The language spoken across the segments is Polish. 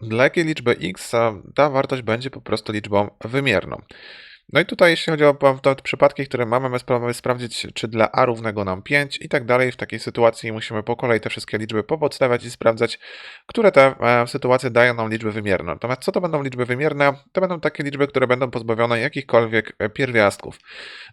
dla jakiej liczby x ta wartość będzie po prostu liczbą wymierną. No i tutaj, jeśli chodzi o te przypadki, które mamy, my spróbujemy sprawdzić, czy dla a równego nam 5 i tak dalej. W takiej sytuacji musimy po kolei te wszystkie liczby popodstawiać i sprawdzać, które te e, sytuacje dają nam liczby wymierne. Natomiast co to będą liczby wymierne? To będą takie liczby, które będą pozbawione jakichkolwiek e, pierwiastków.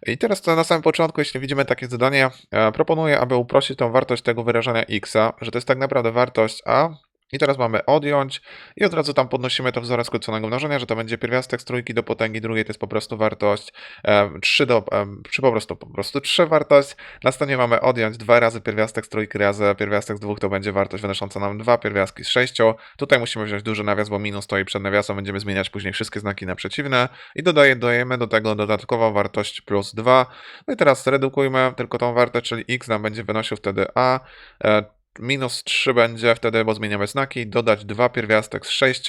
I teraz na samym początku, jeśli widzimy takie zadanie, e, proponuję, aby uprościć tą wartość tego wyrażenia x, że to jest tak naprawdę wartość a. I teraz mamy odjąć i od razu tam podnosimy to wzorem skróconego mnożenia, że to będzie pierwiastek z trójki do potęgi drugiej, to jest po prostu wartość e, 3 do, czy po prostu, po prostu 3 wartość. Następnie mamy odjąć 2 razy pierwiastek z trójki razy pierwiastek z dwóch, to będzie wartość wynosząca nam 2 pierwiastki z 6. Tutaj musimy wziąć duży nawias, bo minus stoi przed nawiasem, będziemy zmieniać później wszystkie znaki na przeciwne i dodaje, dodajemy do tego dodatkową wartość plus 2. No i teraz redukujmy tylko tą wartość, czyli x nam będzie wynosił wtedy a, e, minus 3 będzie wtedy, bo zmieniamy znaki, dodać 2 pierwiastek z 6,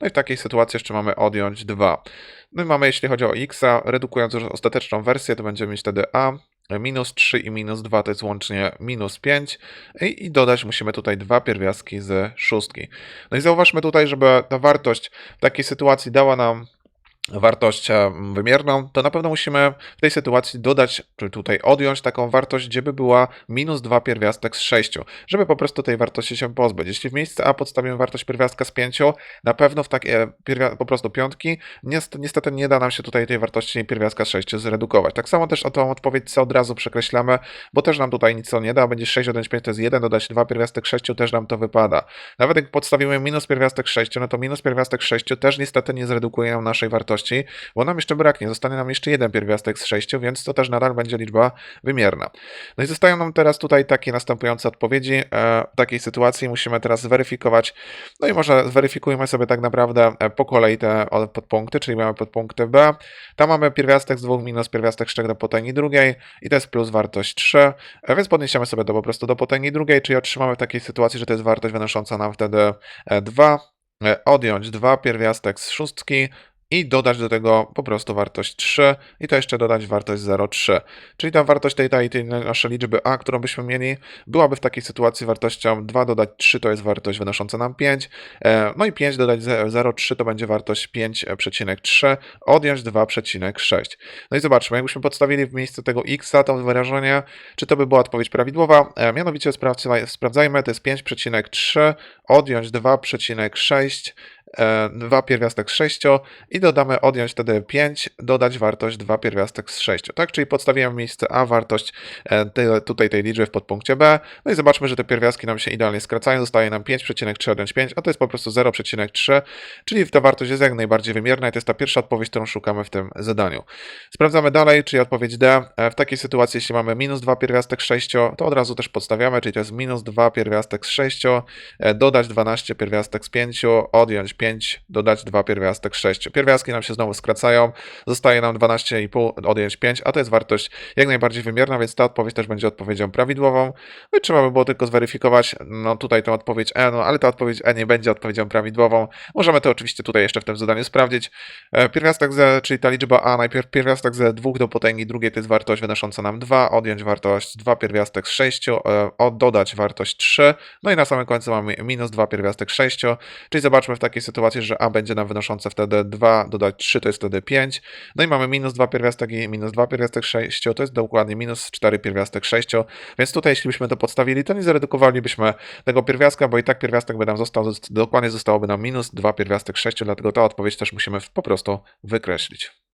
no i w takiej sytuacji jeszcze mamy odjąć 2. My mamy, jeśli chodzi o x, redukując już ostateczną wersję, to będziemy mieć wtedy a, minus 3 i minus 2 to jest łącznie minus 5 i, i dodać musimy tutaj dwa pierwiastki z szóstki. No i zauważmy tutaj, żeby ta wartość w takiej sytuacji dała nam wartość e, wymierną, to na pewno musimy w tej sytuacji dodać, czy tutaj odjąć taką wartość, gdzie by była minus 2 pierwiastek z 6, żeby po prostu tej wartości się pozbyć. Jeśli w miejsce a podstawimy wartość pierwiastka z 5, na pewno w takie pierwia- po prostu piątki, niestety, nie da nam się tutaj tej wartości pierwiastka z 6 zredukować. Tak samo też o tą odpowiedź C od razu przekreślamy, bo też nam tutaj nic co nie da, będzie 6 odjąć 5 to jest 1, dodać 2 pierwiastek 6 też nam to wypada. Nawet jak podstawimy minus pierwiastek 6, no to minus pierwiastek 6 też niestety nie zredukuje naszej wartości, bo nam jeszcze braknie, zostanie nam jeszcze jeden pierwiastek z 6, więc to też nadal będzie liczba wymierna. No i zostają nam teraz tutaj takie następujące odpowiedzi. E, W takiej sytuacji musimy teraz zweryfikować, no i może zweryfikujmy sobie tak naprawdę e, po kolei te podpunkty, czyli mamy podpunkty B. Tam mamy pierwiastek z 2 minus pierwiastek z 3 do potęgi drugiej i to jest plus wartość 3, e, więc podniesiemy sobie to po prostu do potęgi drugiej, czyli otrzymamy w takiej sytuacji, że to jest wartość wynosząca nam wtedy 2, odjąć 2 pierwiastek z szóstki i dodać do tego po prostu wartość 3 i to jeszcze dodać wartość 0,3. Czyli ta wartość tej, tej, tej naszej liczby a, którą byśmy mieli, byłaby w takiej sytuacji wartością 2 dodać 3 to jest wartość wynosząca nam 5, e, no i 5 dodać 0,3 to będzie wartość 5,3, odjąć 2,6. No i zobaczmy, jakbyśmy podstawili w miejsce tego x to wyrażenie, czy to by była odpowiedź prawidłowa, e, mianowicie sprawdzaj- sprawdzajmy, to jest 5,3, odjąć 2,6, e, 2 pierwiastek z 6 i dodamy odjąć wtedy 5, dodać wartość 2 pierwiastek z 6. Tak, czyli podstawiłem w miejsce A wartość e, te, tutaj tej liczby w podpunkcie B. No i zobaczmy, że te pierwiastki nam się idealnie skracają. Zostaje nam 5,3 odjąć 5, a to jest po prostu 0,3, czyli ta wartość jest jak najbardziej wymierna i to jest ta pierwsza odpowiedź, którą szukamy w tym zadaniu. Sprawdzamy dalej, czyli odpowiedź D. E, W takiej sytuacji, jeśli mamy minus 2 pierwiastek z 6, to od razu też podstawiamy, czyli to jest minus 2 pierwiastek z 6, e, dodać 12 pierwiastek z 5, odjąć 5, dodać 2 pierwiastek z 6. Pierwiastki nam się znowu skracają, zostaje nam 12,5, odjąć 5, a to jest wartość jak najbardziej wymierna, więc ta odpowiedź też będzie odpowiedzią prawidłową. No i trzeba by było tylko zweryfikować, no tutaj tę odpowiedź E, no ale ta odpowiedź E nie będzie odpowiedzią prawidłową. Możemy to oczywiście tutaj jeszcze w tym zadaniu sprawdzić. E, Pierwiastek z, czyli ta liczba A, najpierw pierwiastek ze 2 do potęgi drugiej to jest wartość wynosząca nam 2, odjąć wartość 2 pierwiastek z 6, e, od- dodać wartość 3, no i na samym końcu mamy minus 2 pierwiastek 6, czyli zobaczmy w takiej sytuacji, że A będzie nam wynoszące wtedy 2, dodać 3 to jest wtedy 5, no i mamy minus 2 pierwiastek i minus 2 pierwiastek 6, to jest dokładnie minus 4 pierwiastek 6, więc tutaj jeśli byśmy to podstawili, to nie zredukowalibyśmy tego pierwiastka, bo i tak pierwiastek by nam został, dokładnie zostałoby nam minus 2 pierwiastek 6, dlatego ta odpowiedź też musimy po prostu wykreślić.